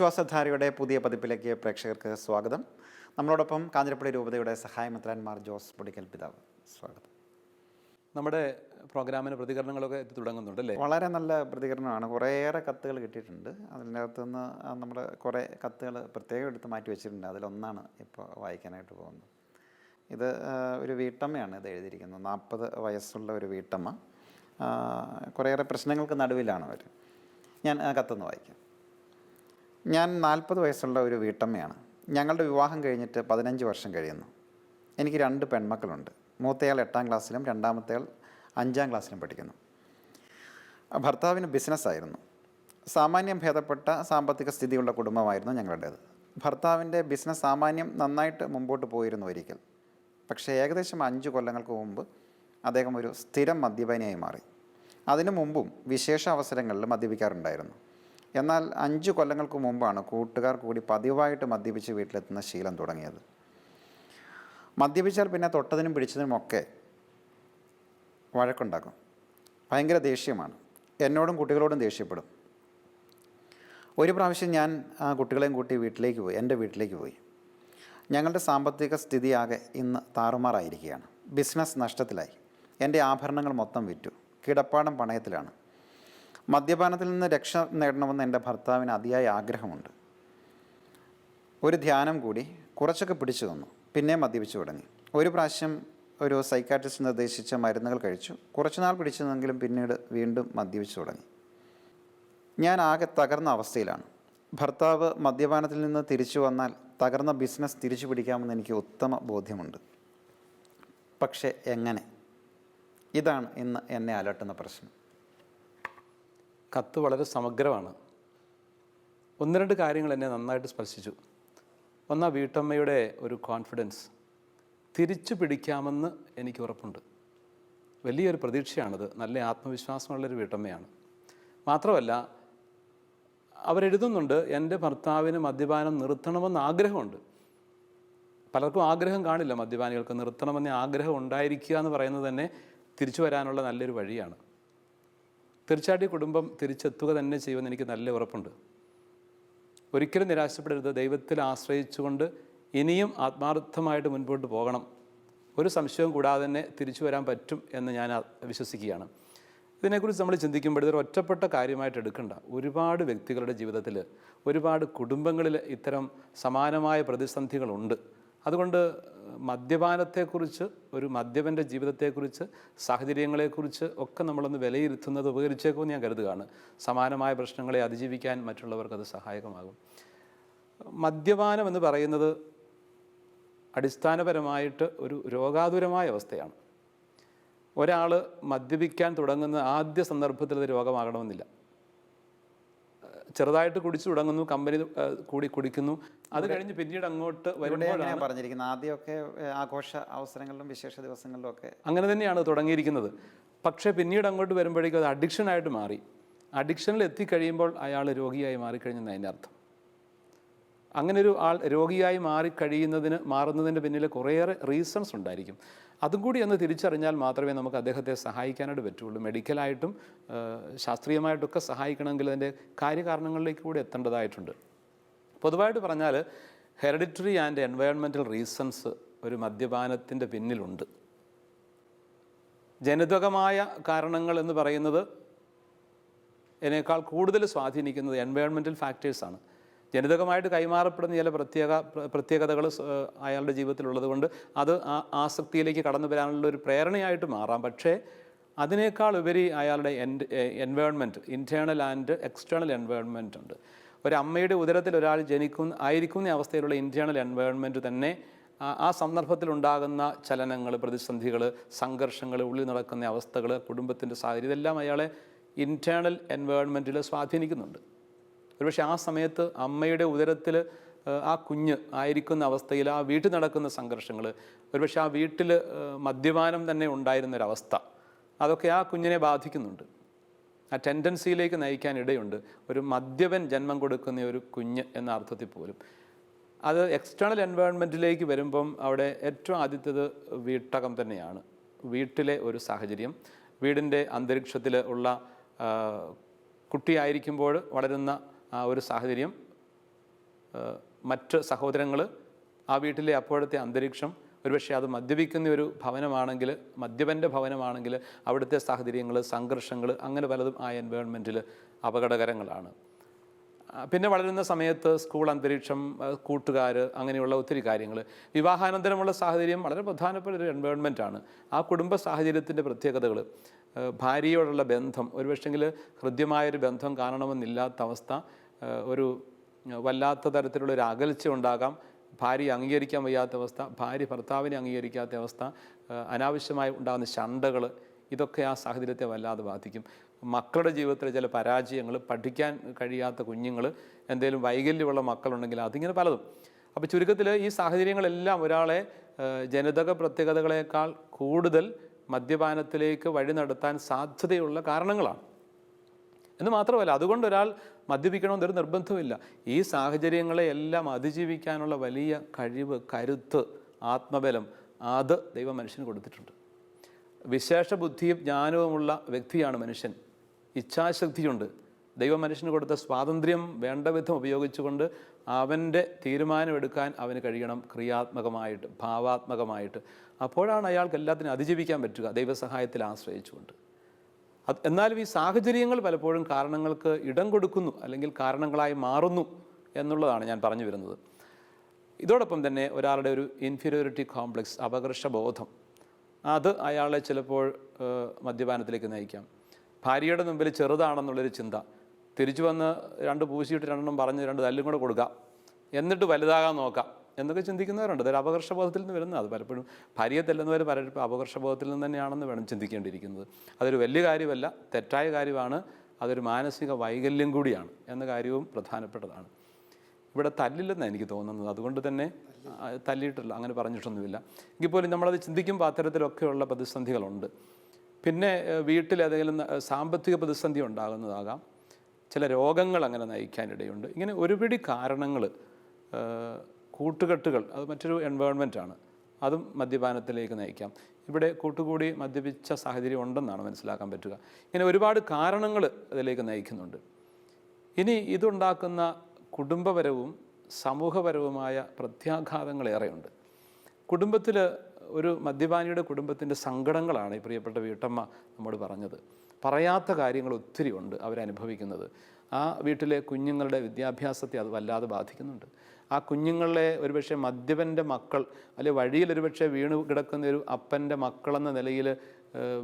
ആശ്വാസധാരയുടെ പുതിയ പതിപ്പിലേക്ക് പ്രേക്ഷകർക്ക് സ്വാഗതം. നമ്മളോടൊപ്പം കാഞ്ഞിരപ്പള്ളി രൂപതയുടെ സഹായമന്ത്രാൻമാർ ജോസ് പൊടിക്കൽ പിതാവ്. സ്വാഗതം. നമ്മുടെ പ്രോഗ്രാമിന് പ്രതികരണങ്ങളൊക്കെ എത്തി തുടങ്ങുന്നുണ്ട് അല്ലേ? വളരെ നല്ല പ്രതികരണമാണ്. കുറേയേറെ കത്തുകൾ കിട്ടിയിട്ടുണ്ട്. അതിന്റെ അകത്തുനിന്ന് നമ്മുടെ കുറേ കത്തുകൾ പ്രത്യേകം എടുത്ത് മാറ്റി വെച്ചിട്ടുണ്ട്. അതിലൊന്നാണ് ഇപ്പോൾ വായിക്കാനായിട്ട് പോകുന്നത്. ഇത് ഒരു വീട്ടമ്മയാണ് ഇത് എഴുതിയിരിക്കുന്നത്. നാൽപ്പത് വയസ്സുള്ള ഒരു വീട്ടമ്മ. കുറേയേറെ പ്രശ്നങ്ങൾക്ക് നടുവിലാണ് അവർ ഞാൻ ആ കത്തൊന്ന് വായിക്കാം. ഞാൻ നാൽപ്പത് വയസ്സുള്ള ഒരു വീട്ടമ്മയാണ്. ഞങ്ങളുടെ വിവാഹം കഴിഞ്ഞിട്ട് പതിനഞ്ച് വർഷം കഴിയുന്നു. എനിക്ക് രണ്ട് പെൺമക്കളുണ്ട്. മൂത്തയാൾ എട്ടാം ക്ലാസ്സിലും രണ്ടാമത്തയാൾ അഞ്ചാം ക്ലാസ്സിലും പഠിക്കുന്നു. ഭർത്താവിന് ബിസിനസ്സായിരുന്നു സാമാന്യം ഭേദപ്പെട്ട സാമ്പത്തിക സ്ഥിതിയുള്ള കുടുംബമായിരുന്നു ഞങ്ങളുടേത്. ഭർത്താവിന്റെ ബിസിനസ് സാമാന്യം നന്നായിട്ട് മുമ്പോട്ട് പോയിരുന്നു ഒരിക്കൽ. പക്ഷേ ഏകദേശം അഞ്ച് കൊല്ലങ്ങൾക്ക് മുമ്പ് അദ്ദേഹം ഒരു സ്ഥിരം മദ്യപാനിയായി മാറി. അതിനു മുമ്പും വിശേഷ അവസരങ്ങളിൽ മദ്യപിക്കാറുണ്ടായിരുന്നു. എന്നാൽ അഞ്ച് കൊല്ലങ്ങൾക്ക് മുമ്പാണ് കൂട്ടുകാർ കൂടി പതിവായിട്ട് മദ്യപിച്ച് വീട്ടിലെത്തുന്ന ശീലം തുടങ്ങിയത്. മദ്യപിച്ചാൽ പിന്നെ തൊട്ടതിനും പിടിച്ചതിനുമൊക്കെ വഴക്കുണ്ടാക്കും ഭയങ്കര ദേഷ്യമാണ്. എന്നോടും കുട്ടികളോടും ദേഷ്യപ്പെടും. ഒരു പ്രാവശ്യം ഞാൻ ആ കുട്ടികളെയും കൂട്ടി വീട്ടിലേക്ക് പോയി എന്റെ വീട്ടിലേക്ക് പോയി. ഞങ്ങളുടെ സാമ്പത്തിക സ്ഥിതിയാകെ ഇന്ന് താറുമാറായിരിക്കുകയാണ്. ബിസിനസ് നഷ്ടത്തിലായി. എന്റെ ആഭരണങ്ങൾ മൊത്തം വിറ്റു. കിടപ്പാടം പണയത്തിലാണ്. മദ്യപാനത്തിൽ നിന്ന് രക്ഷ നേടണമെന്ന് എന്റെ ഭർത്താവിന് അതിയായ ആഗ്രഹമുണ്ട്. ഒരു ധ്യാനം കൂടി കുറച്ചൊക്കെ പിടിച്ചു തന്നു. പിന്നെ മദ്യപിച്ചു തുടങ്ങി. ഒരു പ്രാവശ്യം ഒരു സൈക്കാട്രിസ്റ്റ് നിർദ്ദേശിച്ച മരുന്നുകൾ കഴിച്ചു. കുറച്ചുനാൾ പിടിച്ചു നിന്നെങ്കിലും പിന്നീട് വീണ്ടും മദ്യപിച്ചു തുടങ്ങി. ഞാൻ ആകെ തകർന്ന അവസ്ഥയിലാണ്. ഭർത്താവ് മദ്യപാനത്തിൽ നിന്ന് തിരിച്ചു വന്നാൽ തകർന്ന ബിസിനസ് തിരിച്ചു പിടിക്കാമെന്ന് എനിക്ക് ഉത്തമ ബോധ്യമുണ്ട്. പക്ഷേ എങ്ങനെ? ഇതാണ് ഇന്ന് എന്നെ അലട്ടുന്ന പ്രശ്നം. കത്ത് വളരെ സമഗ്രമാണ്. ഒന്ന് രണ്ട് കാര്യങ്ങൾ എന്നെ നന്നായിട്ട് സ്പർശിച്ചു. ഒന്ന് ആ വീട്ടമ്മയുടെ ഒരു കോൺഫിഡൻസ് തിരിച്ചു പിടിക്കാമെന്ന് എനിക്ക് ഉറപ്പുണ്ട്. വലിയൊരു പ്രതീക്ഷയാണത്. നല്ല ആത്മവിശ്വാസമുള്ളൊരു വീട്ടമ്മയാണ്. മാത്രമല്ല അവരെഴുതുന്നുണ്ട് എന്റെ ഭർത്താവിന് മദ്യപാനം നിർത്തണമെന്ന് ആഗ്രഹമുണ്ട്. പലർക്കും ആഗ്രഹം കാണില്ല മദ്യപാനികൾക്ക് നിർത്തണമെന്ന് ആഗ്രഹം ഉണ്ടായിരിക്കുക എന്ന് പറയുന്നത് തന്നെ തിരിച്ചു വരാനുള്ള നല്ലൊരു വഴിയാണ്. തീർച്ചയായിട്ടും കുടുംബം തിരിച്ചെത്തുക തന്നെ ചെയ്യുമെന്ന് എനിക്ക് നല്ല ഉറപ്പുണ്ട്. ഒരിക്കലും നിരാശപ്പെടരുത്. ദൈവത്തിൽ ആശ്രയിച്ചുകൊണ്ട് ഇനിയും ആത്മാർത്ഥമായിട്ട് മുൻപോട്ട് പോകണം. ഒരു സംശയവും കൂടാതെ തന്നെ തിരിച്ചു വരാൻ പറ്റും എന്ന് ഞാൻ വിശ്വസിക്കുകയാണ്. ഇതിനെക്കുറിച്ച് നമ്മൾ ചിന്തിക്കുമ്പോൾ ഒറ്റപ്പെട്ട കാര്യമായിട്ട് എടുക്കണ്ട. ഒരുപാട് വ്യക്തികളുടെ ജീവിതത്തിൽ ഒരുപാട് കുടുംബങ്ങളിൽ ഇത്തരം സമാനമായ പ്രതിസന്ധികളുണ്ട്. അതുകൊണ്ട് മദ്യപാനത്തെക്കുറിച്ച് ഒരു മദ്യപന്റെ ജീവിതത്തെക്കുറിച്ച് സാഹചര്യങ്ങളെക്കുറിച്ച് ഒക്കെ നമ്മളൊന്ന് വിലയിരുത്തുന്നത് ഉപകരിച്ചേക്കുമെന്ന് ഞാൻ കരുതുകയാണ്. സമാനമായ പ്രശ്നങ്ങളെ അതിജീവിക്കാൻ മറ്റുള്ളവർക്ക് അത് സഹായകമാകും. മദ്യപാനം എന്ന് പറയുന്നത് അടിസ്ഥാനപരമായിട്ട് ഒരു രോഗാതുരമായ അവസ്ഥയാണ്. ഒരാൾ മദ്യപിക്കാൻ തുടങ്ങുന്ന ആദ്യ സന്ദർഭത്തിൽ അത് രോഗമാകണമെന്നില്ല. ചെറുതായിട്ട് കുടിച്ചു തുടങ്ങുന്നു കമ്പനി കൂടി കുടിക്കുന്നു. അത് കഴിഞ്ഞ് പിന്നീട് അങ്ങോട്ട് വരുമ്പോഴാണ് പറഞ്ഞിരിക്കുന്നത്. ആദ്യമൊക്കെ ആഘോഷ അവസരങ്ങളിലും വിശേഷ ദിവസങ്ങളിലും ഒക്കെ അങ്ങനെ തന്നെയാണ് തുടങ്ങിയിരിക്കുന്നത്. പക്ഷേ പിന്നീട് അങ്ങോട്ട് വരുമ്പോഴേക്കും അത് അഡിക്ഷനായിട്ട് മാറി. അഡിക്ഷനിൽ എത്തിക്കഴിയുമ്പോൾ അയാൾ രോഗിയായി മാറിക്കഴിഞ്ഞെന്ന് അതിന്റെ അർത്ഥം. അങ്ങനെ ഒരു ആൾ രോഗിയായി മാറിക്കഴിയുന്നതിന് മാറുന്നതിന്റെ പിന്നിൽ കുറേയേറെ റീസൺസ് ഉണ്ടായിരിക്കും. അതും കൂടി ഒന്ന് തിരിച്ചറിഞ്ഞാൽ മാത്രമേ നമുക്ക് അദ്ദേഹത്തെ സഹായിക്കാനായിട്ട് പറ്റുള്ളൂ. മെഡിക്കലായിട്ടും ശാസ്ത്രീയമായിട്ടൊക്കെ സഹായിക്കണമെങ്കിൽ അതിന്റെ കാര്യകാരണങ്ങളിലേക്ക് കൂടി എത്തേണ്ടതായിട്ടുണ്ട്. പൊതുവായിട്ട് പറഞ്ഞാൽ ഹെറിഡിറ്ററി ആൻഡ് എൻവയോൺമെന്റൽ റീസൺസ് ഒരു മദ്യപാനത്തിന്റെ പിന്നിലുണ്ട്. ജനിതകമായ കാരണങ്ങൾ എന്ന് പറയുന്നത് എന്നേക്കാൾ കൂടുതൽ സ്വാധീനിക്കുന്നത് എൻവയോൺമെന്റൽ ഫാക്ടേഴ്സാണ് ജനിതകമായിട്ട് കൈമാറപ്പെടുന്ന ചില പ്രത്യേക പ്രത്യേകതകൾ അയാളുടെ ജീവിതത്തിലുള്ളത് കൊണ്ട് അത് ആ ആസക്തിയിലേക്ക് കടന്നു വരാനുള്ള ഒരു പ്രേരണയായിട്ട് മാറാം. പക്ഷേ അതിനേക്കാൾ ഉപരി അയാളുടെ N environment internal and external environment ഉണ്ട്. ഒരു അമ്മയുടെ ഉദരത്തിൽ ഒരാൾ ജനിക്കുന്ന ആയിരിക്കുന്ന അവസ്ഥയിലുള്ള ഇന്റേണൽ എൻവയോൺമെന്റ് തന്നെ ആ- സന്ദർഭത്തിൽ ഉണ്ടാകുന്ന ചലനങ്ങൾ പ്രതിസന്ധികൾ സംഘർഷങ്ങൾ ഉള്ളിൽ നടക്കുന്ന അവസ്ഥകൾ കുടുംബത്തിന്റെ സാഹചര്യം ഇതെല്ലാം അയാളെ ഇന്റേണൽ എൻവയോൺമെന്റിൽ സ്വാധീനിക്കുന്നുണ്ട്. ഒരുപക്ഷെ ആ സമയത്ത് അമ്മയുടെ ഉദരത്തിൽ ആ കുഞ്ഞ് ആയിരിക്കുന്ന അവസ്ഥയിൽ ആ വീട്ടിൽ നടക്കുന്ന സംഘർഷങ്ങൾ ഒരുപക്ഷെ ആ വീട്ടിൽ മദ്യപാനം തന്നെ ഉണ്ടായിരുന്നൊരവസ്ഥ അതൊക്കെ ആ കുഞ്ഞിനെ ബാധിക്കുന്നുണ്ട്. ആ ടെൻഡൻസിയിലേക്ക് നയിക്കാൻ ഇടയുണ്ട്. ഒരു മദ്യപൻ ജന്മം കൊടുക്കുന്ന ഒരു കുഞ്ഞ് എന്ന അർത്ഥത്തിൽ പോലും. അത് എക്സ്റ്റേണൽ എൻവയോൺമെന്റിലേക്ക് വരുമ്പം അവിടെ ഏറ്റവും ആദ്യത്തേത് വീട്ടകം തന്നെയാണ്. വീട്ടിലെ ഒരു സാഹചര്യം വീടിന്റെ അന്തരീക്ഷത്തിൽ ഉള്ള കുട്ടിയായിരിക്കുമ്പോൾ വളരുന്ന ആ ഒരു സാഹചര്യം മറ്റ് സഹോദരങ്ങൾ ആ വീട്ടിലെ അപ്പോഴത്തെ അന്തരീക്ഷം ഒരുപക്ഷെ അത് മദ്യപിക്കുന്ന ഒരു ഭവനമാണെങ്കിൽ മദ്യപന്റെ ഭവനമാണെങ്കിൽ അവിടുത്തെ സാഹചര്യങ്ങൾ സംഘർഷങ്ങൾ അങ്ങനെ പലതും ആ എൻവയോൺമെന്റിൽ അപകടകരങ്ങളാണ്. പിന്നെ വളരുന്ന സമയത്ത് സ്കൂൾ അന്തരീക്ഷം കൂട്ടുകാർ അങ്ങനെയുള്ള ഒത്തിരി കാര്യങ്ങൾ വിവാഹാനന്തരമുള്ള സാഹചര്യം വളരെ പ്രധാനപ്പെട്ട ഒരു എൻവയോൺമെന്റ് ആണ്. ആ കുടുംബ സാഹചര്യത്തിന്റെ പ്രത്യേകതകൾ ഭാര്യയോടുള്ള ബന്ധം ഒരുപക്ഷെങ്കിൽ ഹൃദ്യമായൊരു ബന്ധം കാണണമെന്നില്ലാത്ത അവസ്ഥ ഒരു വല്ലാത്ത തരത്തിലുള്ള ഒരു അകൽച്ച ഉണ്ടാകാം. ഭാര്യ അംഗീകരിക്കാൻ വയ്യാത്ത അവസ്ഥ ഭാര്യ ഭർത്താവിനെ അംഗീകരിക്കാത്ത അവസ്ഥ അനാവശ്യമായി ഉണ്ടാകുന്ന ശണ്ടകൾ ഇതൊക്കെ ആ സാഹചര്യത്തെ വല്ലാതെ ബാധിക്കും. മക്കളുടെ ജീവിതത്തിലെ ചില പരാജയങ്ങൾ പഠിക്കാൻ കഴിയാത്ത കുഞ്ഞുങ്ങൾ എന്തെങ്കിലും വൈകല്യമുള്ള മക്കളുണ്ടെങ്കിൽ അതിങ്ങനെ പലതും. അപ്പോൾ ചുരുക്കത്തിൽ ഈ സാഹചര്യങ്ങളെല്ലാം ഒരാളെ ജനിതക പ്രത്യേകതകളേക്കാൾ കൂടുതൽ മദ്യപാനത്തിലേക്ക് വഴി നടത്താൻ സാധ്യതയുള്ള കാരണങ്ങളാണ്. എന്ന് മാത്രമല്ല അതുകൊണ്ട് ഒരാൾ മദ്യപിക്കണമെന്നൊരു നിർബന്ധമില്ല ഈ സാഹചര്യങ്ങളെ എല്ലാം അതിജീവിക്കാനുള്ള വലിയ കഴിവ് കരുത്ത് ആത്മബലം അത് ദൈവം മനുഷ്യന് കൊടുത്തിട്ടുണ്ട്. വിശേഷ ബുദ്ധിയും ജ്ഞാനവുമുള്ള വ്യക്തിയാണ് മനുഷ്യൻ. ഇച്ഛാശക്തിയുണ്ട്. ദൈവം മനുഷ്യന് കൊടുത്ത സ്വാതന്ത്ര്യം വേണ്ട വിധം ഉപയോഗിച്ചുകൊണ്ട് അവന്റെ തീരുമാനമെടുക്കാൻ അവന് കഴിയണം ക്രിയാത്മകമായിട്ട് ഭാവാത്മകമായിട്ട്. അപ്പോഴാണ് അയാൾക്ക് എല്ലാത്തിനും അതിജീവിക്കാൻ പറ്റുക ദൈവസഹായത്തിൽ ആശ്രയിച്ചുകൊണ്ട്. എന്നാലും ഈ സാഹചര്യങ്ങൾ പലപ്പോഴും കാരണങ്ങൾക്ക് ഇടം കൊടുക്കുന്നു അല്ലെങ്കിൽ കാരണങ്ങളായി മാറുന്നു എന്നുള്ളതാണ് ഞാൻ പറഞ്ഞു വരുന്നത്. ഇതോടൊപ്പം തന്നെ ഒരാളുടെ ഒരു ഇൻഫീരിയോറിറ്റി കോംപ്ലക്സ് അപകർഷബോധം അത് അയാളെ ചിലപ്പോൾ മദ്യപാനത്തിലേക്ക് നയിക്കാം. ഭാര്യയുടെ മുമ്പിൽ ചെറുതാണെന്നുള്ളൊരു ചിന്ത. തിരിച്ചു വന്ന് രണ്ട് പൂശിയിട്ട് രണ്ടെണ്ണം പറഞ്ഞ് രണ്ട് തല്ലും കൂടെ കൊടുക്കാം. എന്നിട്ട് വലുതാകാൻ നോക്കാം. എന്നൊക്കെ ചിന്തിക്കുന്നവരുണ്ട്. അതൊരു അപകർഷബോധത്തിൽ നിന്ന് വരുന്നത് അത് പലപ്പോഴും ഭാര്യയെ തെല്ലുന്നവർ പലപ്പോഴും അപകർഷബോധത്തിൽ നിന്ന് തന്നെയാണെന്ന് വേണം ചിന്തിക്കേണ്ടിയിരിക്കുന്നത്. അതൊരു വലിയ കാര്യമല്ല തെറ്റായ കാര്യമാണ് അതൊരു മാനസിക വൈകല്യം കൂടിയാണ് എന്ന കാര്യവും പ്രധാനപ്പെട്ടതാണ്. ഇവിടെ തല്ലില്ലെന്നാണ് എനിക്ക് തോന്നുന്നത്. അതുകൊണ്ട് തന്നെ തല്ലിയിട്ടില്ല. അങ്ങനെ പറഞ്ഞിട്ടൊന്നുമില്ല. എങ്കിൽ പോലും നമ്മളത് ചിന്തിക്കുമ്പോൾ അത്തരത്തിലൊക്കെയുള്ള പ്രതിസന്ധികളുണ്ട്. പിന്നെ വീട്ടിൽ ഏതെങ്കിലും സാമ്പത്തിക പ്രതിസന്ധി ഉണ്ടാകുന്നതാകാം. ചില രോഗങ്ങൾ അങ്ങനെ നയിക്കാനിടയുണ്ട്. ഇങ്ങനെ ഒരുപിടി കാരണങ്ങൾ കൂട്ടുകെട്ടുകൾ അത് മറ്റൊരു എൻവയോൺമെന്റാണ് അതും മദ്യപാനത്തിലേക്ക് നയിക്കാം. ഇവിടെ കൂട്ടുകൂടി മദ്യപിച്ച സാഹചര്യം ഉണ്ടെന്നാണ് മനസ്സിലാക്കാൻ പറ്റുക. ഇങ്ങനെ ഒരുപാട് കാരണങ്ങൾ അതിലേക്ക് നയിക്കുന്നുണ്ട്. ഇനി ഇതുണ്ടാക്കുന്ന കുടുംബപരവും സമൂഹപരവുമായ പ്രത്യാഘാതങ്ങൾ ഏറെയുണ്ട്. കുടുംബത്തിൽ ഒരു മദ്യപാനിയുടെ കുടുംബത്തിന്റെ സങ്കടങ്ങളാണ് ഈ പ്രിയപ്പെട്ട വീട്ടമ്മ നമ്മോട് പറഞ്ഞത്. പറയാത്ത കാര്യങ്ങൾ ഒത്തിരി ഉണ്ട് അവരനുഭവിക്കുന്നത്. ആ വീട്ടിലെ കുഞ്ഞുങ്ങളുടെ വിദ്യാഭ്യാസത്തെ അത് വല്ലാതെ ബാധിക്കുന്നുണ്ട്. ആ കുഞ്ഞുങ്ങളെ ഒരുപക്ഷെ മദ്യപന്റെ മക്കൾ അല്ലെ വഴിയിൽ ഒരുപക്ഷെ വീണ് കിടക്കുന്ന ഒരു അപ്പന്റെ മക്കളെന്ന നിലയിൽ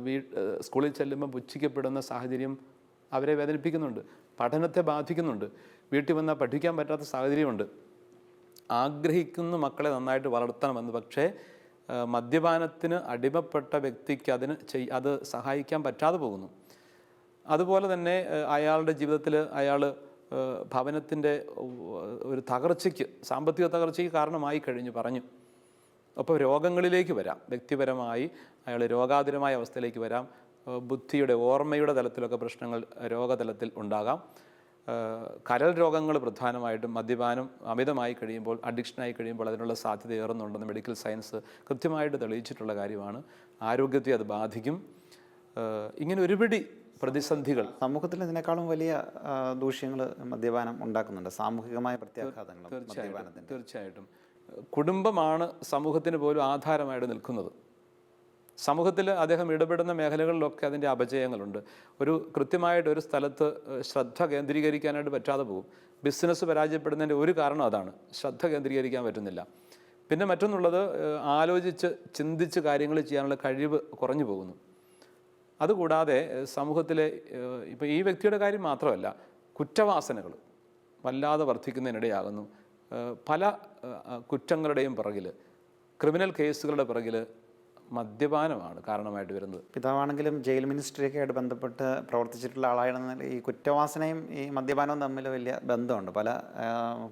വീ സ്കൂളിൽ ചെല്ലുമ്പോൾ പുച്ഛിക്കപ്പെടുന്ന സാഹചര്യം അവരെ വേദനിപ്പിക്കുന്നുണ്ട് പഠനത്തെ ബാധിക്കുന്നുണ്ട് വീട്ടിൽ വന്നാൽ പഠിക്കാൻ പറ്റാത്ത സാഹചര്യമുണ്ട്. ആഗ്രഹിക്കുന്ന മക്കളെ നന്നായിട്ട് വളർത്തണമെന്ന് പക്ഷേ മദ്യപാനത്തിന് അടിമപ്പെട്ട വ്യക്തിക്ക് അതിന് ചെയ് അത് സഹായിക്കാൻ പറ്റാതെ പോകുന്നു. അതുപോലെ തന്നെ അയാളുടെ ജീവിതത്തിൽ അയാൾ ഭവനത്തിന്റെ ഒരു തകർച്ചയ്ക്ക് സാമ്പത്തിക തകർച്ചയ്ക്ക് കാരണമായി കഴിഞ്ഞു പറഞ്ഞു. അപ്പോൾ രോഗങ്ങളിലേക്ക് വരാം. വ്യക്തിപരമായി അയാൾ രോഗാതുരമായ അവസ്ഥയിലേക്ക് വരാം. ബുദ്ധിയുടെ ഓർമ്മയുടെ തലത്തിലൊക്കെ പ്രശ്നങ്ങൾ രോഗതലത്തിൽ ഉണ്ടാകാം. കരൽ രോഗങ്ങൾ പ്രധാനമായിട്ടും മദ്യപാനം അമിതമായി കഴിയുമ്പോൾ അഡിക്ഷനായി കഴിയുമ്പോൾ അതിനുള്ള സാധ്യത ഏറുന്നുണ്ടെന്ന് മെഡിക്കൽ സയൻസ് കൃത്യമായിട്ട് തെളിയിച്ചിട്ടുള്ള കാര്യമാണ്. ആരോഗ്യത്തെ അത് ബാധിക്കും. ഇങ്ങനെ ഒരുപിടി പ്രതിസന്ധികൾ. സമൂഹത്തിൽ ഇതിനേക്കാളും വലിയ ദൂഷ്യങ്ങൾ മദ്യപാനം ഉണ്ടാക്കുന്നുണ്ട്. സാമൂഹികമായ പ്രത്യാഘാതങ്ങൾ തീർച്ചയായിട്ടും തീർച്ചയായിട്ടും. കുടുംബമാണ് സമൂഹത്തിന് പോലും ആധാരമായിട്ട് നിൽക്കുന്നത്. സമൂഹത്തിൽ അദ്ദേഹം ഇടപെടുന്ന മേഖലകളിലൊക്കെ അതിന്റെ അപജയങ്ങളുണ്ട്. ഒരു കൃത്യമായിട്ട് ഒരു സ്ഥലത്ത് ശ്രദ്ധ കേന്ദ്രീകരിക്കാനായിട്ട് പറ്റാതെ പോകും. ബിസിനസ് പരാജയപ്പെടുന്നതിന്റെ ഒരു കാരണം അതാണ്. ശ്രദ്ധ കേന്ദ്രീകരിക്കാൻ പറ്റുന്നില്ല. പിന്നെ മറ്റൊന്നുള്ളത് ആലോചിച്ച് ചിന്തിച്ച് കാര്യങ്ങൾ ചെയ്യാനുള്ള കഴിവ് കുറഞ്ഞു പോകുന്നു. അതുകൂടാതെ സമൂഹത്തിലെ ഇപ്പോൾ ഈ വ്യക്തിയുടെ കാര്യം മാത്രമല്ല കുറ്റവാസനകൾ വല്ലാതെ വർദ്ധിക്കുന്നതിനിടയാകുന്നു പല കുറ്റങ്ങളുടെയും പിറകിൽ ക്രിമിനൽ കേസുകളുടെ പിറകിൽ മദ്യപാനമാണ് കാരണമായിട്ട് വരുന്നത്. പിതാവാണെങ്കിലും ജയിൽ മിനിസ്ട്രിയൊക്കെ ആയിട്ട് ബന്ധപ്പെട്ട് പ്രവർത്തിച്ചിട്ടുള്ള ആളായിരുന്ന ഈ കുറ്റവാസനയും ഈ മദ്യപാനവും തമ്മിൽ വലിയ ബന്ധമുണ്ട്. പല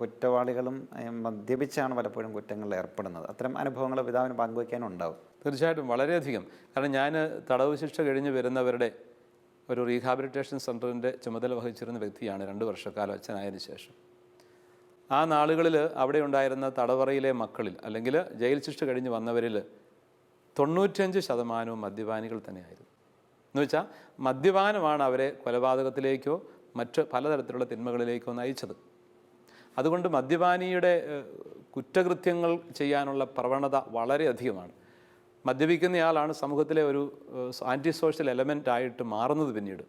കുറ്റവാളികളും മദ്യപിച്ചാണ് പലപ്പോഴും കുറ്റങ്ങളിൽ ഏർപ്പെടുന്നത്. അത്തരം അനുഭവങ്ങൾ പിതാവിന് പങ്കുവയ്ക്കാനും ഉണ്ടാവും തീർച്ചയായിട്ടും വളരെയധികം. കാരണം ഞാൻ തടവ് ശിക്ഷ കഴിഞ്ഞ് വരുന്നവരുടെ ഒരു റീഹാബിലിറ്റേഷൻ സെന്ററിന്റെ ചുമതല വഹിച്ചിരുന്ന വ്യക്തിയാണ് രണ്ട് വർഷക്കാലം അച്ഛനായതിനു ശേഷം. ആ നാളുകളിൽ അവിടെ ഉണ്ടായിരുന്ന തടവറയിലെ മക്കളിൽ അല്ലെങ്കിൽ ജയിൽ ശിക്ഷ കഴിഞ്ഞ് വന്നവരിൽ തൊണ്ണൂറ്റഞ്ച് ശതമാനവും മദ്യപാനികൾ തന്നെയായിരുന്നു. എന്ന് വെച്ചാൽ മദ്യപാനമാണ് അവരെ കൊലപാതകത്തിലേക്കോ മറ്റ് പലതരത്തിലുള്ള തിന്മകളിലേക്കോ നയിച്ചത്. അതുകൊണ്ട് മദ്യപാനിയുടെ കുറ്റകൃത്യങ്ങൾ ചെയ്യാനുള്ള പ്രവണത വളരെയധികമാണ് മദ്യപിക്കുന്നയാളാണ് സമൂഹത്തിലെ ഒരു ആന്റി സോഷ്യൽ എലമെന്റ് ആയിട്ട് മാറുന്നത് പിന്നീട്.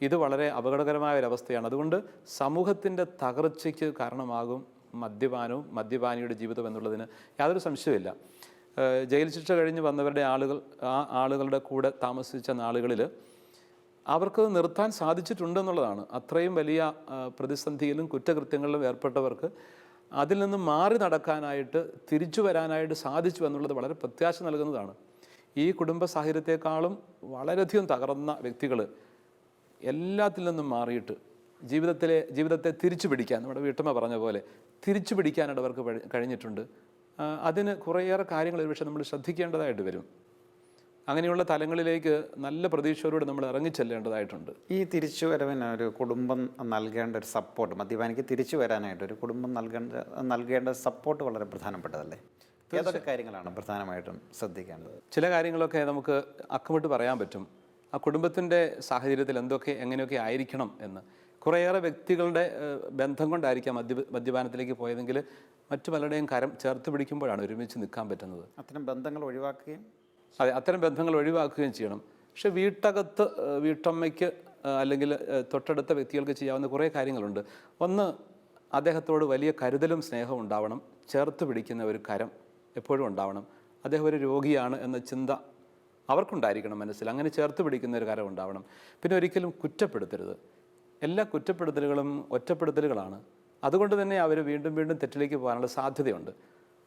ഇത് വളരെ അപകടകരമായ ഒരു അവസ്ഥയാണ്. അതുകൊണ്ട് സമൂഹത്തിന്റെ തകർച്ചയ്ക്ക് കാരണമാകും മദ്യപാനവും മദ്യപാനിയുടെ ജീവിതം എന്നുള്ളതിന് യാതൊരു സംശയമില്ല ജയിൽ ശിക്ഷ കഴിഞ്ഞ് വന്നവരുടെ ആളുകൾ ആ ആളുകളുടെ കൂടെ താമസിച്ച നാളുകളിൽ അവർക്ക് നിർത്താൻ സാധിച്ചിട്ടുണ്ടെന്നുള്ളതാണ്. അത്രയും വലിയ പ്രതിസന്ധിയിലും കുറ്റകൃത്യങ്ങളിലും ഏർപ്പെട്ടവർക്ക് അതിൽ നിന്ന് മാറി നടക്കാനായിട്ട് തിരിച്ചു വരാനായിട്ട് സാധിച്ചു എന്നുള്ളത് വളരെ പ്രത്യാശ നൽകുന്നതാണ്. ഈ കുടുംബ സാഹചര്യത്തെക്കാളും വളരെയധികം തകർന്ന വ്യക്തികൾ എല്ലാത്തിൽ നിന്നും മാറിയിട്ട് ജീവിതത്തിലെ ജീവിതത്തെ തിരിച്ചു പിടിക്കാൻ നമ്മുടെ വീട്ടമ്മ പറഞ്ഞ പോലെ തിരിച്ചു പിടിക്കാനായിട്ട് അവർക്ക് കഴിഞ്ഞിട്ടുണ്ട്. അതിന് കുറേയേറെ കാര്യങ്ങൾ ഒരുപക്ഷെ നമ്മൾ ശ്രദ്ധിക്കേണ്ടതായിട്ട് വരും. അങ്ങനെയുള്ള തലങ്ങളിലേക്ക് നല്ല പ്രതീക്ഷയോടെ നമ്മൾ ഇറങ്ങിച്ചെല്ലേണ്ടതായിട്ടുണ്ട്. ഈ തിരിച്ചു വരവിന് ഒരു കുടുംബം നൽകേണ്ട ഒരു സപ്പോർട്ട് മദ്യപാനിക്ക് തിരിച്ചു വരാനായിട്ട് ഒരു കുടുംബം നൽകേണ്ട നൽകേണ്ട സപ്പോർട്ട് വളരെ പ്രധാനപ്പെട്ടതല്ലേ? ഏതൊക്കെ കാര്യങ്ങളാണ് പ്രധാനമായിട്ടും ശ്രദ്ധിക്കേണ്ടത്? ചില കാര്യങ്ങളൊക്കെ നമുക്ക് അക്കമിട്ട് പറയാൻ പറ്റും. ആ കുടുംബത്തിന്റെ സാഹചര്യത്തിൽ എന്തൊക്കെ എങ്ങനെയൊക്കെ ആയിരിക്കണം എന്ന്. കുറേയേറെ വ്യക്തികളുടെ ബന്ധം കൊണ്ടായിരിക്കാം മദ്യ മദ്യപാനത്തിലേക്ക് പോയതെങ്കിൽ മറ്റു പലരുടെയും കരം ചേർത്ത് പിടിക്കുമ്പോഴാണ് ഒരുമിച്ച് നിൽക്കാൻ പറ്റുന്നത്. അത്തരം ബന്ധങ്ങൾ ഒഴിവാക്കുകയും അതെ അത്തരം ബന്ധങ്ങൾ ഒഴിവാക്കുകയും ചെയ്യണം. പക്ഷെ വീട്ടകത്ത് വീട്ടമ്മയ്ക്ക് അല്ലെങ്കിൽ തൊട്ടടുത്ത വ്യക്തികൾക്ക് ചെയ്യാവുന്ന കുറേ കാര്യങ്ങളുണ്ട്. ഒന്ന് അദ്ദേഹത്തോട് വലിയ കരുതലും സ്നേഹവും ഉണ്ടാവണം. ചേർത്ത് പിടിക്കുന്ന ഒരു കരം എപ്പോഴും ഉണ്ടാവണം. അദ്ദേഹം ഒരു രോഗിയാണ് എന്ന ചിന്ത അവർക്കുണ്ടായിരിക്കണം മനസ്സിൽ. അങ്ങനെ ചേർത്ത് പിടിക്കുന്ന ഒരു കരം ഉണ്ടാവണം. പിന്നെ ഒരിക്കലും കുറ്റപ്പെടുത്തരുത്. എല്ലാ കുറ്റപ്പെടുത്തലുകളും ഒറ്റപ്പെടുത്തലുകളാണ്. അതുകൊണ്ട് തന്നെ അവർ വീണ്ടും വീണ്ടും തെറ്റിലേക്ക് പോകാനുള്ള സാധ്യതയുണ്ട്.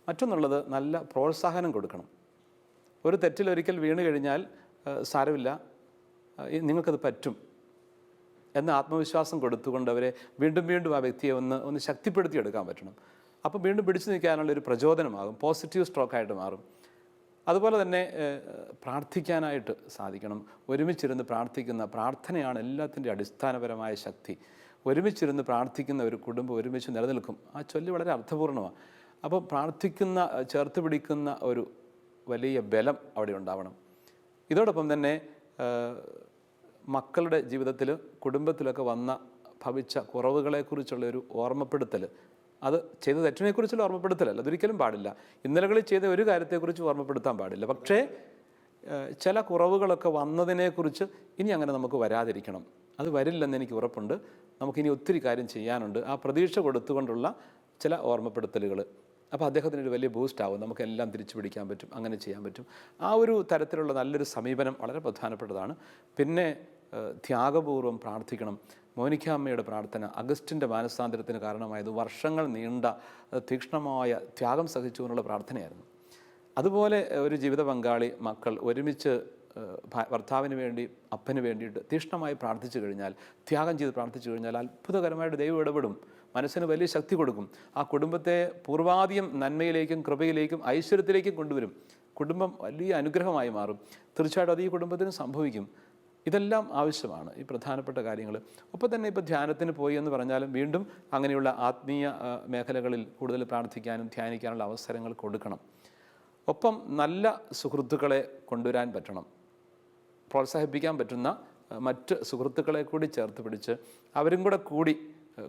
മറ്റൊന്നുള്ളത് നല്ല പ്രോത്സാഹനം കൊടുക്കണം. ഒരു തെറ്റിൽ ഒരിക്കൽ വീണ് കഴിഞ്ഞാൽ സാരമില്ല. നിങ്ങൾക്കത് പറ്റും എന്ന ആത്മവിശ്വാസം കൊടുത്തുകൊണ്ട് അവരെ വീണ്ടും വീണ്ടും ആ വ്യക്തിയെ ഒന്ന് ഒന്ന് ശക്തിപ്പെടുത്തിയെടുക്കാൻ പറ്റണം. അപ്പോൾ വീണ്ടും പിടിച്ചു നിൽക്കാനുള്ള ഒരു പ്രചോദനമാകും. പോസിറ്റീവ് സ്ട്രോക്കായിട്ട് മാറും. അതുപോലെ തന്നെ പ്രാർത്ഥിക്കാനായിട്ട് സാധിക്കണം. ഒരുമിച്ചിരുന്ന് പ്രാർത്ഥിക്കുന്ന പ്രാർത്ഥനയാണ് എല്ലാത്തിന്റെ അടിസ്ഥാനപരമായ ശക്തി. ഒരുമിച്ചിരുന്ന് പ്രാർത്ഥിക്കുന്ന ഒരു കുടുംബം ഒരുമിച്ച് നിലനിൽക്കും. ആ ചൊല്ല് വളരെ അർത്ഥപൂർണമാണ് അപ്പോൾ പ്രാർത്ഥിക്കുന്ന ചേർത്ത് പിടിക്കുന്ന ഒരു വലിയ ബലം അവിടെ ഉണ്ടാവണം. ഇതോടൊപ്പം തന്നെ മക്കളുടെ ജീവിതത്തിൽ കുടുംബത്തിലൊക്കെ വന്ന ഭവിച്ച കുറവുകളെക്കുറിച്ചുള്ള ഒരു ഓർമ്മപ്പെടുത്തൽ അത് ചെയ്ത തെറ്റിനെക്കുറിച്ചുള്ള ഓർമ്മപ്പെടുത്തലല്ല. അതൊരിക്കലും പാടില്ല. ഇന്നലകളിൽ ചെയ്ത ഒരു കാര്യത്തെക്കുറിച്ച് ഓർമ്മപ്പെടുത്താൻ പാടില്ല. പക്ഷേ ചില കുറവുകളൊക്കെ വന്നതിനെക്കുറിച്ച് ഇനി അങ്ങനെ നമുക്ക് വരാതിരിക്കണം. അത് വരില്ലെന്ന് എനിക്ക് ഉറപ്പുണ്ട്. നമുക്കിനി ഒത്തിരി കാര്യം ചെയ്യാനുണ്ട്. ആ പ്രതീക്ഷ കൊടുത്തുകൊണ്ടുള്ള ചില ഓർമ്മപ്പെടുത്തലുകൾ അപ്പോൾ അദ്ദേഹത്തിന് ഒരു വലിയ ബൂസ്റ്റ് ആവും. നമുക്കെല്ലാം തിരിച്ചു പിടിക്കാൻ പറ്റും. അങ്ങനെ ചെയ്യാൻ പറ്റും. ആ ഒരു തരത്തിലുള്ള നല്ലൊരു സമീപനം വളരെ പ്രധാനപ്പെട്ടതാണ്. പിന്നെ ത്യാഗപൂർവം പ്രാർത്ഥിക്കണം. മോനിക്ക അമ്മയുടെ പ്രാർത്ഥന അഗസ്റ്റിന്റെ മാനസാന്തരത്തിന് കാരണമായത് വർഷങ്ങൾ നീണ്ട തീക്ഷ്ണമായ ത്യാഗം സഹിച്ചുകൊണ്ടുള്ള പ്രാർത്ഥനയായിരുന്നു. അതുപോലെ ഒരു ജീവിത പങ്കാളി മക്കൾ ഒരുമിച്ച് ഭർത്താവിന് വേണ്ടി അപ്പന് വേണ്ടിയിട്ട് തീക്ഷ്ണമായി പ്രാർത്ഥിച്ചു കഴിഞ്ഞാൽ ത്യാഗം ചെയ്ത് പ്രാർത്ഥിച്ചു കഴിഞ്ഞാൽ അത്ഭുതകരമായിട്ട് ദൈവം ഇടപെടും. മനസ്സിന് വലിയ ശക്തി കൊടുക്കും. ആ കുടുംബത്തെ പൂർവാധികം നന്മയിലേക്കും കൃപയിലേക്കും ഐശ്വര്യത്തിലേക്കും കൊണ്ടുവരും. കുടുംബം വലിയ അനുഗ്രഹമായി മാറും. തീർച്ചയായിട്ടും അത് ഈ കുടുംബത്തിന് സംഭവിക്കും. ഇതെല്ലാം ആവശ്യമാണ് ഈ പ്രധാനപ്പെട്ട കാര്യങ്ങൾ. ഒപ്പം തന്നെ ഇപ്പോൾ ധ്യാനത്തിന് പോയി എന്ന് പറഞ്ഞാലും വീണ്ടും അങ്ങനെയുള്ള ആത്മീയ മേഖലകളിൽ കൂടുതൽ പ്രാർത്ഥിക്കാനും ധ്യാനിക്കാനുള്ള അവസരങ്ങൾ കൊടുക്കണം. ഒപ്പം നല്ല സുഹൃത്തുക്കളെ കൊണ്ടുവരാൻ പറ്റണം. പ്രോത്സാഹിപ്പിക്കാൻ പറ്റുന്ന മറ്റ് സുഹൃത്തുക്കളെ കൂടി ചേർത്ത് പിടിച്ച് അവരും കൂടെ കൂടി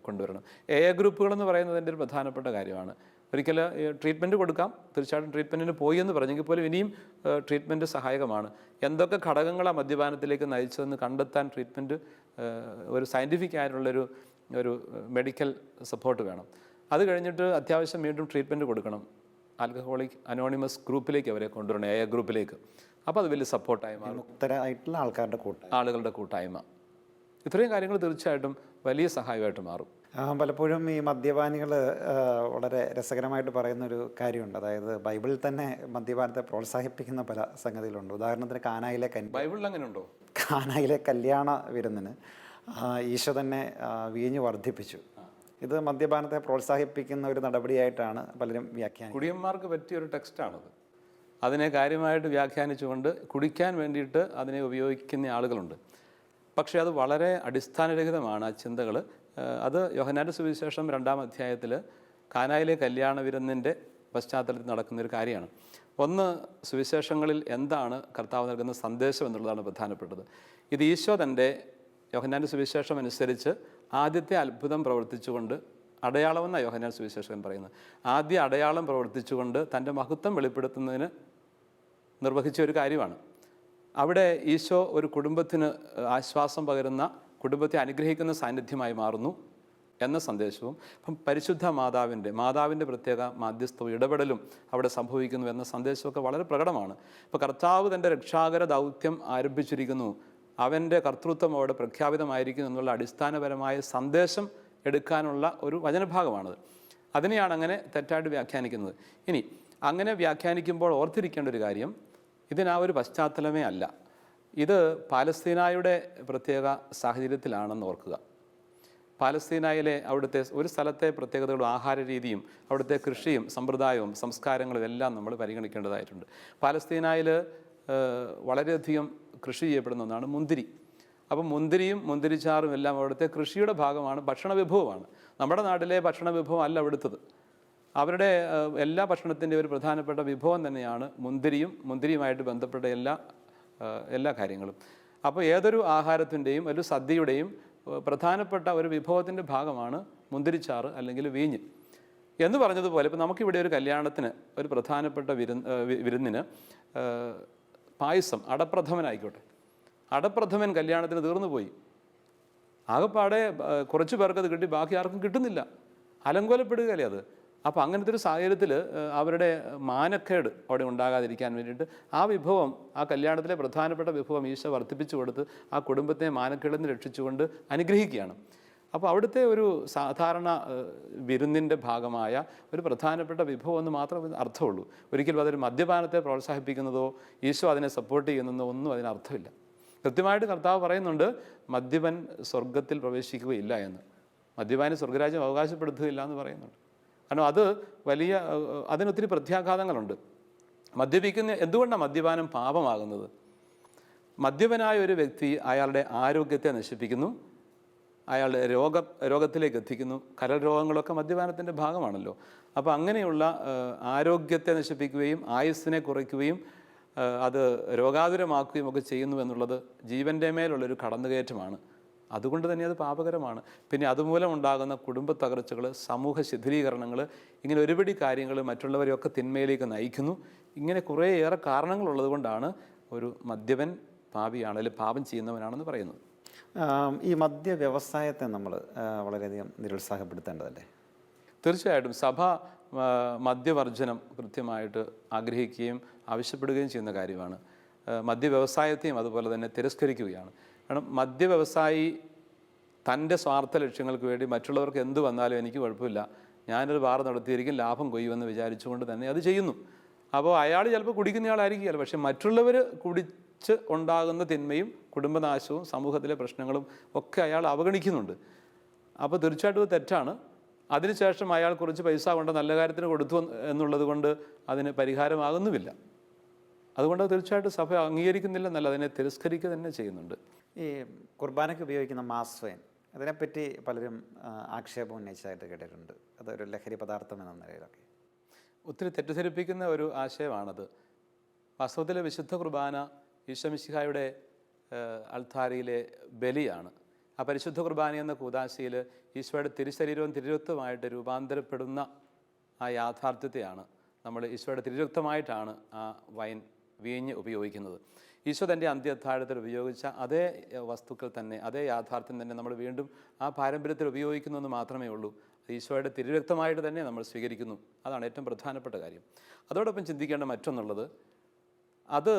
കൊണ്ടുവരണം. എ ഗ്രൂപ്പുകൾ എന്ന് പറയുന്നതിന്റെ ഒരു പ്രധാനപ്പെട്ട കാര്യമാണ്. ഒരിക്കൽ ട്രീറ്റ്മെന്റ് കൊടുക്കാം. തീർച്ചയായിട്ടും ട്രീറ്റ്മെന്റിന് പോയി എന്ന് പറഞ്ഞെങ്കിൽ പോലും ഇനിയും ട്രീറ്റ്മെന്റ് സഹായകമാണ്. എന്തൊക്കെ ഘടകങ്ങളാണ് മദ്യപാനത്തിലേക്ക് നയിച്ചതെന്ന് കണ്ടെത്താൻ ട്രീറ്റ്മെന്റ് ഒരു സയന്റിഫിക് ആയിട്ടുള്ളൊരു ഒരു മെഡിക്കൽ സപ്പോർട്ട് വേണം. അത് കഴിഞ്ഞിട്ട് അത്യാവശ്യം വീണ്ടും ട്രീറ്റ്മെന്റ് കൊടുക്കണം. ആൽക്കഹോളിക് അനോണിമസ് ഗ്രൂപ്പിലേക്ക് അവരെ കൊണ്ടുവരണം എ ഗ്രൂപ്പിലേക്ക് അപ്പോൾ അത് വലിയ സപ്പോർട്ടായി മാറും. മുക്തരായിട്ടുള്ള ആൾക്കാരുടെ കൂട്ടം ആളുകളുടെ കൂട്ടായ്മ. ഇത്രയും കാര്യങ്ങൾ തീർച്ചയായിട്ടും വലിയ സഹായമായിട്ട് മാറും. പലപ്പോഴും ഈ മദ്യപാനികൾ വളരെ രസകരമായിട്ട് പറയുന്നൊരു കാര്യമുണ്ട്. അതായത് ബൈബിളിൽ തന്നെ മദ്യപാനത്തെ പ്രോത്സാഹിപ്പിക്കുന്ന പല സംഗതികളുണ്ട്. ഉദാഹരണത്തിന് കാനായിലെ കല്യാണം ബൈബിളിൽ അങ്ങനെ ഉണ്ടോ കാനായിലെ കല്യാണ വിരുന്നിന് ഈശോ തന്നെ വീഞ്ഞു വർദ്ധിപ്പിച്ചു. ഇത് മദ്യപാനത്തെ പ്രോത്സാഹിപ്പിക്കുന്ന ഒരു നടപടിയായിട്ടാണ് പലരും വ്യാഖ്യാനം കുടിയന്മാർക്ക് പറ്റിയ ഒരു ടെക്സ്റ്റാണത്. അതിനെ കാര്യമായിട്ട് വ്യാഖ്യാനിച്ചുകൊണ്ട് കുടിക്കാൻ വേണ്ടിയിട്ട് അതിനെ ഉപയോഗിക്കുന്ന ആളുകളുണ്ട്. പക്ഷേ അത് വളരെ അടിസ്ഥാനരഹിതമാണ് ആ ചിന്തകൾ അത് യോഹനാന്റെ സുവിശേഷം രണ്ടാം അധ്യായത്തിൽ കാനായിലെ കല്യാണ വിരുന്നിന്റെ പശ്ചാത്തലത്തിൽ നടക്കുന്ന ഒരു കാര്യമാണ്. ഒന്ന് സുവിശേഷങ്ങളിൽ എന്താണ് കർത്താവ് നൽകുന്ന സന്ദേശം എന്നുള്ളതാണ് പ്രധാനപ്പെട്ടത്. ഇത് ഈശോ തന്റെ യോഹനാന്റെ സുവിശേഷം അനുസരിച്ച് ആദ്യത്തെ അത്ഭുതം പ്രവർത്തിച്ചുകൊണ്ട് അടയാളമെന്നാണ് യോഹനാൻ സുവിശേഷകൻ പറയുന്നത്. ആദ്യ അടയാളം പ്രവർത്തിച്ചുകൊണ്ട് തന്റെ മഹത്വം വെളിപ്പെടുത്തുന്നതിന് നിർവഹിച്ച ഒരു കാര്യമാണ്. അവിടെ ഈശോ ഒരു കുടുംബത്തിന് ആശ്വാസം പകരുന്ന കുടുംബത്തെ അനുഗ്രഹിക്കുന്ന സാന്നിധ്യമായി മാറുന്നു എന്ന സന്ദേശവും. അപ്പം പരിശുദ്ധ മാതാവിന്റെ മാതാവിന്റെ പ്രത്യേക മാധ്യസ്ഥവും ഇടപെടലും അവിടെ സംഭവിക്കുന്നു എന്ന സന്ദേശമൊക്കെ വളരെ പ്രകടമാണ്. ഇപ്പോൾ കർത്താവ് തന്റെ രക്ഷാകര ദൗത്യം ആരംഭിച്ചിരിക്കുന്നു. അവന്റെ കർത്തൃത്വം അവിടെ പ്രഖ്യാപിതമായിരിക്കുന്നു എന്നുള്ള അടിസ്ഥാനപരമായ സന്ദേശം എടുക്കാനുള്ള ഒരു വചനഭാഗമാണത്. അതിനെയാണ് അങ്ങനെ തെറ്റായിട്ട് വ്യാഖ്യാനിക്കുന്നത്. ഇനി അങ്ങനെ വ്യാഖ്യാനിക്കുമ്പോൾ ഓർത്തിരിക്കേണ്ട ഒരു കാര്യം ഇതിനാ ഒരു പശ്ചാത്തലമേ അല്ല. ഇത് പാലസ്തീനായുടെ പ്രത്യേക സാഹചര്യത്തിലാണെന്ന് ഓർക്കുക. പാലസ്തീനായിലെ അവിടുത്തെ ഒരു സ്ഥലത്തെ പ്രത്യേകതകളും ആഹാര രീതിയും അവിടുത്തെ കൃഷിയും സമ്പ്രദായവും സംസ്കാരങ്ങളും എല്ലാം നമ്മൾ പരിഗണിക്കേണ്ടതായിട്ടുണ്ട്. പാലസ്തീനായിൽ വളരെയധികം കൃഷി ചെയ്യപ്പെടുന്ന ഒന്നാണ് മുന്തിരി. അപ്പം മുന്തിരിയും മുന്തിരിച്ചാറും എല്ലാം അവിടുത്തെ കൃഷിയുടെ ഭാഗമാണ് ഭക്ഷണ വിഭവമാണ് നമ്മുടെ നാട്ടിലെ ഭക്ഷണ വിഭവം അല്ല അവിടുത്തത്. അവരുടെ എല്ലാ ഭക്ഷണത്തിന്റെ ഒരു പ്രധാനപ്പെട്ട വിഭവം തന്നെയാണ് മുന്തിരിയും മുന്തിരിയുമായിട്ട് ബന്ധപ്പെട്ട എല്ലാ എല്ലാ കാര്യങ്ങളും. അപ്പോൾ ഏതൊരു ആഹാരത്തിന്റെയും ഒരു സദ്യയുടെയും പ്രധാനപ്പെട്ട ഒരു വിഭവത്തിന്റെ ഭാഗമാണ് മുന്തിരിച്ചാറ് അല്ലെങ്കിൽ വീഞ്ഞ്. എന്ന് പറഞ്ഞതുപോലെ ഇപ്പോൾ നമുക്കിവിടെ ഒരു കല്യാണത്തിന് ഒരു പ്രധാനപ്പെട്ട വിരു വിരുന്നിന് പായസം അടപ്രഥമനായിക്കോട്ടെ. അടപ്രഥമൻ കല്യാണത്തിന് തീർന്നു പോയി. ആകെപ്പാടെ കുറച്ച് പേർക്ക് അത് കിട്ടി ബാക്കി ആർക്കും കിട്ടുന്നില്ല. അലങ്കോലപ്പെടുകയല്ലേ അത്? അപ്പോൾ അങ്ങനത്തെ ഒരു സാഹചര്യത്തിൽ അവരുടെ മാനക്കേട് അവിടെ ഉണ്ടാകാതിരിക്കാൻ വേണ്ടിയിട്ട് ആ വിഭവം ആ കല്യാണത്തിലെ പ്രധാനപ്പെട്ട വിഭവം ഈശോ വർദ്ധിപ്പിച്ചു കൊടുത്ത് ആ കുടുംബത്തെ മാനക്കേടിൽ നിന്ന് രക്ഷിച്ചുകൊണ്ട് അനുഗ്രഹിക്കുകയാണ്. അപ്പോൾ അവിടുത്തെ ഒരു സാധാരണ വിരുന്നിന്റെ ഭാഗമായ ഒരു പ്രധാനപ്പെട്ട വിഭവം എന്ന് മാത്രമേ അർത്ഥമുള്ളൂ. ഒരിക്കലും അതൊരു മദ്യപാനത്തെ പ്രോത്സാഹിപ്പിക്കുന്നതോ ഈശോ അതിനെ സപ്പോർട്ട് ചെയ്യുന്നതോ ഒന്നും അതിനർത്ഥമില്ല കൃത്യമായിട്ട് കർത്താവ് പറയുന്നുണ്ട് മദ്യപൻ സ്വർഗത്തിൽ പ്രവേശിക്കുകയില്ല എന്ന്. മദ്യപാന് സ്വർഗരാജ്യം അവകാശപ്പെടുത്തുകയില്ല എന്ന് പറയുന്നുണ്ട്. കാരണം അത് വലിയ അതിനൊത്തിരി പ്രത്യാഘാതങ്ങളുണ്ട്. മദ്യപിക്കുന്ന എന്തുകൊണ്ടാണ് മദ്യപാനം പാപമാകുന്നത്? മദ്യപനായ ഒരു വ്യക്തി അയാളുടെ ആരോഗ്യത്തെ നശിപ്പിക്കുന്നു അയാളുടെ രോഗ രോഗത്തിലേക്ക് എത്തിക്കുന്നു കരൾ രോഗങ്ങളൊക്കെ മദ്യപാനത്തിന്റെ ഭാഗമാണല്ലോ. അപ്പോൾ അങ്ങനെയുള്ള ആരോഗ്യത്തെ നശിപ്പിക്കുകയും ആയുസ്സിനെ കുറയ്ക്കുകയും അത് രോഗാതുരമാക്കുകയും ഒക്കെ ചെയ്യുന്നു എന്നുള്ളത് ജീവന്റെ മേലുള്ളൊരു കടന്നുകയറ്റമാണ്. അതുകൊണ്ട് തന്നെ അത് പാപകരമാണ്. പിന്നെ അതുമൂലം ഉണ്ടാകുന്ന കുടുംബ തകർച്ചകൾ സമൂഹ ശിഥിലീകരണങ്ങൾ ഇങ്ങനെ ഒരുപടി കാര്യങ്ങൾ മറ്റുള്ളവരെയൊക്കെ തിന്മയിലേക്ക് നയിക്കുന്നു. ഇങ്ങനെ കുറേയേറെ കാരണങ്ങളുള്ളത് കൊണ്ടാണ് ഒരു മദ്യപൻ പാപിയാണ് അല്ലെങ്കിൽ പാപം ചെയ്യുന്നവനാണെന്ന് പറയുന്നത്. ഈ മദ്യ വ്യവസായത്തെ നമ്മൾ വളരെയധികം നിരുത്സാഹപ്പെടുത്തേണ്ടതല്ലേ? തീർച്ചയായിട്ടും. സഭ മദ്യവർജനം കൃത്യമായിട്ട് ആഗ്രഹിക്കുകയും ആവശ്യപ്പെടുകയും ചെയ്യുന്ന കാര്യമാണ്. മദ്യ വ്യവസായത്തെയും അതുപോലെ തന്നെ തിരസ്കരിക്കുകയാണ്. കാരണം മദ്യവ്യവസായി തന്റെ സ്വാർത്ഥ ലക്ഷ്യങ്ങൾക്ക് വേണ്ടി മറ്റുള്ളവർക്ക് എന്ത് വന്നാലും എനിക്ക് കുഴപ്പമില്ല. ഞാനൊരു വാർ നടത്തിയിരിക്കും ലാഭം കൊയ്യുമെന്ന് വിചാരിച്ചുകൊണ്ട് തന്നെ അത് ചെയ്യുന്നു. അപ്പോൾ അയാൾ ചിലപ്പോൾ കുടിക്കുന്നയാളായിരിക്കുകയല്ല. പക്ഷേ മറ്റുള്ളവർ കുടിച്ച് ഉണ്ടാകുന്ന തിന്മയും കുടുംബനാശവും സമൂഹത്തിലെ പ്രശ്നങ്ങളും ഒക്കെ അയാൾ അവഗണിക്കുന്നുണ്ട്. അപ്പോൾ തീർച്ചയായിട്ടും തെറ്റാണ്. അതിനുശേഷം അയാൾ കുറച്ച് പൈസ കൊണ്ട് നല്ല കാര്യത്തിന് കൊടുത്തു എന്ന് എന്നുള്ളത് കൊണ്ട് അതിന് പരിഹാരമാകുന്നുമില്ല. അതുകൊണ്ട് അത് തീർച്ചയായിട്ടും സഭ അംഗീകരിക്കുന്നില്ലെന്നല്ല അതിനെ തിരസ്കരിക്കുക തന്നെ ചെയ്യുന്നുണ്ട്. ഈ കുർബാനയ്ക്ക് ഉപയോഗിക്കുന്ന മാസ് വൈൻ അതിനെപ്പറ്റി പലരും ആക്ഷേപം ഉന്നയിച്ചതായിട്ട് കേട്ടിട്ടുണ്ട്. അതൊരു ലഹരി പദാർത്ഥം എന്ന നിലയിലൊക്കെ. ഒത്തിരി തെറ്റിദ്ധരിപ്പിക്കുന്ന ഒരു ആശയമാണത്. വാസ്തവത്തിലെ വിശുദ്ധ കുർബാന ഈശ്വമിശിഹായുടെ അൾത്താരിയിലെ ബലിയാണ്. ആ പരിശുദ്ധ കുർബാന എന്ന കൂതാശയിൽ ഈശോയുടെ തിരുശരീരവും തിരുരക്തമായിട്ട് രൂപാന്തരപ്പെടുന്ന ആ യാഥാർത്ഥ്യത്തെയാണ് നമ്മൾ ഈശോയുടെ തിരുരക്തമായിട്ടാണ് ആ വൈൻ വീഞ്ഞ് ഉപയോഗിക്കുന്നത്. ഈശോ തന്റെ അന്ത്യത്താഴത്തിൽ ഉപയോഗിച്ച അതേ വസ്തുക്കൾ തന്നെ അതേ യാഥാർത്ഥ്യം തന്നെ നമ്മൾ വീണ്ടും ആ പാരമ്പര്യത്തിൽ ഉപയോഗിക്കുന്നു എന്ന് മാത്രമേ ഉള്ളൂ. ഈശോയുടെ തിരുരക്തമായിട്ട് തന്നെ നമ്മൾ സ്വീകരിക്കുന്നു. അതാണ് ഏറ്റവും പ്രധാനപ്പെട്ട കാര്യം. അതോടൊപ്പം ചിന്തിക്കേണ്ട മറ്റൊന്നുള്ളത് അത്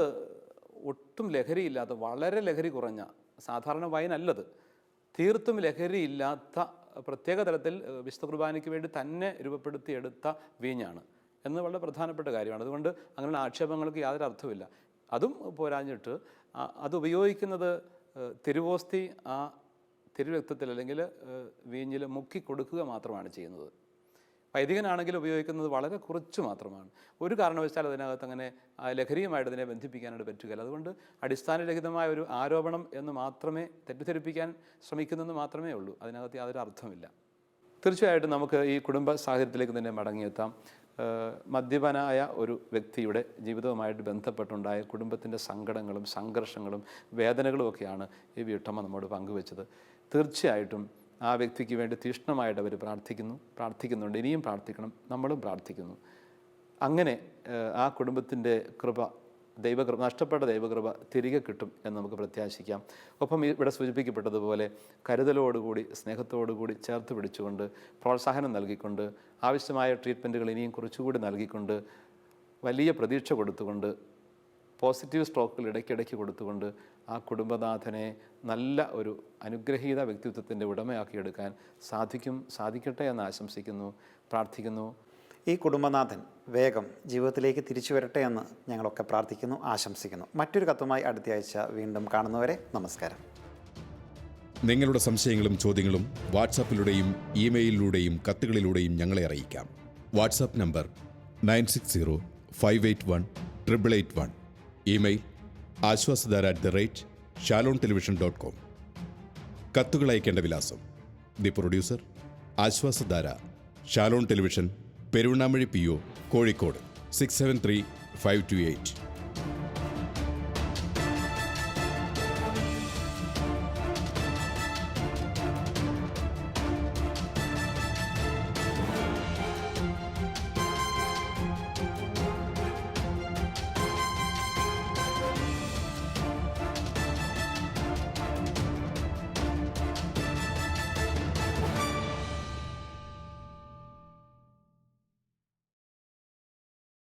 ഒട്ടും ലഹരിയില്ലാത്ത വളരെ ലഹരി കുറഞ്ഞ സാധാരണ വൈനല്ലത് തീർത്തും ലഹരിയില്ലാത്ത പ്രത്യേക തലത്തിൽ വിശുദ്ധ കുർബാനയ്ക്ക് വേണ്ടി തന്നെ രൂപപ്പെടുത്തിയെടുത്ത വീഞ്ഞാണ്. എന്ന് വളരെ പ്രധാനപ്പെട്ട കാര്യമാണ്. അതുകൊണ്ട് അങ്ങനെയുള്ള ആക്ഷേപങ്ങൾക്ക് യാതൊരു അർത്ഥമില്ല അതും പോരാഞ്ഞിട്ട് അത് ഉപയോഗിക്കുന്നത് തിരുവോസ്തി ആ തിരുരക്തത്തിൽ അല്ലെങ്കിൽ വീഞ്ഞിൽ മുക്കി കൊടുക്കുക മാത്രമാണ് ചെയ്യുന്നത്. വൈദികനാണെങ്കിൽ ഉപയോഗിക്കുന്നത് വളരെ കുറച്ച് മാത്രമാണ്. ഒരു കാരണവശാൽ അതിനകത്ത് അങ്ങനെ ലഹരിയുമായിട്ട് അതിനെ ബന്ധിപ്പിക്കാനായിട്ട് പറ്റുകയില്ല. അതുകൊണ്ട് അടിസ്ഥാനരഹിതമായ ഒരു ആരോപണം എന്ന് മാത്രമേ തെറ്റിദ്ധരിപ്പിക്കാൻ ശ്രമിക്കുന്നെന്ന് മാത്രമേ ഉള്ളൂ. അതിനകത്ത് യാതൊരു അർത്ഥമില്ല തീർച്ചയായിട്ടും നമുക്ക് ഈ കുടുംബ സാഹചര്യത്തിലേക്ക് തന്നെ മടങ്ങിയെത്താം. മദ്യപനായ ഒരു വ്യക്തിയുടെ ജീവിതവുമായിട്ട് ബന്ധപ്പെട്ടുണ്ടായ കുടുംബത്തിന്റെ സങ്കടങ്ങളും സംഘർഷങ്ങളും വേദനകളും ഒക്കെയാണ് ഈ വീട്ടമ്മ നമ്മോട് പങ്കുവെച്ചത്. തീർച്ചയായിട്ടും ആ വ്യക്തിക്ക് വേണ്ടി തീഷ്ണമായിട്ട് അവർ പ്രാർത്ഥിക്കുന്നു പ്രാർത്ഥിക്കുന്നുണ്ട് ഇനിയും പ്രാർത്ഥിക്കണം നമ്മളും പ്രാർത്ഥിക്കുന്നു. അങ്ങനെ ആ കുടുംബത്തിന്റെ കൃപ ദൈവകൃപ നഷ്ടപ്പെട്ട ദൈവകൃപ തിരികെ കിട്ടും എന്ന് നമുക്ക് പ്രത്യാശിക്കാം. ഒപ്പം ഇവിടെ സൂചിപ്പിക്കപ്പെട്ടതുപോലെ കരുതലോടുകൂടി സ്നേഹത്തോടുകൂടി ചേർത്ത് പിടിച്ചുകൊണ്ട് പ്രോത്സാഹനം നൽകിക്കൊണ്ട് ആവശ്യമായ ട്രീറ്റ്മെന്റുകൾ ഇനിയും കുറച്ചുകൂടി നൽകിക്കൊണ്ട് വലിയ പ്രതീക്ഷ കൊടുത്തുകൊണ്ട് പോസിറ്റീവ് സ്ട്രോക്കുകൾ ഇടയ്ക്കിടയ്ക്ക് കൊടുത്തുകൊണ്ട് ആ കുടുംബനാഥനെ നല്ല ഒരു അനുഗ്രഹീത വ്യക്തിത്വത്തിന്റെ ഉടമയാക്കിയെടുക്കാൻ സാധിക്കും സാധിക്കട്ടെ എന്ന് ആശംസിക്കുന്നു പ്രാർത്ഥിക്കുന്നു. ഈ കുടുംബനാഥൻ വേഗം ജീവിതത്തിലേക്ക് തിരിച്ചു വരട്ടെ എന്ന് ഞങ്ങളൊക്കെ പ്രാർത്ഥിക്കുന്നു ആശംസിക്കുന്നു. മറ്റൊരു കത്തുമായി അടുത്ത ആഴ്ച വീണ്ടും കാണുന്നവരെ നമസ്കാരം. നിങ്ങളുടെ സംശയങ്ങളും ചോദ്യങ്ങളും വാട്സാപ്പിലൂടെയും ഇമെയിലിലൂടെയും കത്തുകളിലൂടെയും ഞങ്ങളെ അറിയിക്കാം. WhatsApp number nine six zero five eight one triple eight one. Email Aswasadhara at the rate Shalom television dot com. കത്തുകൾ അയക്കേണ്ട വിലാസം. The producer Aswasadhara Shalom television Peruvannamuzhi P O Kozhikode. Six seven three five two eight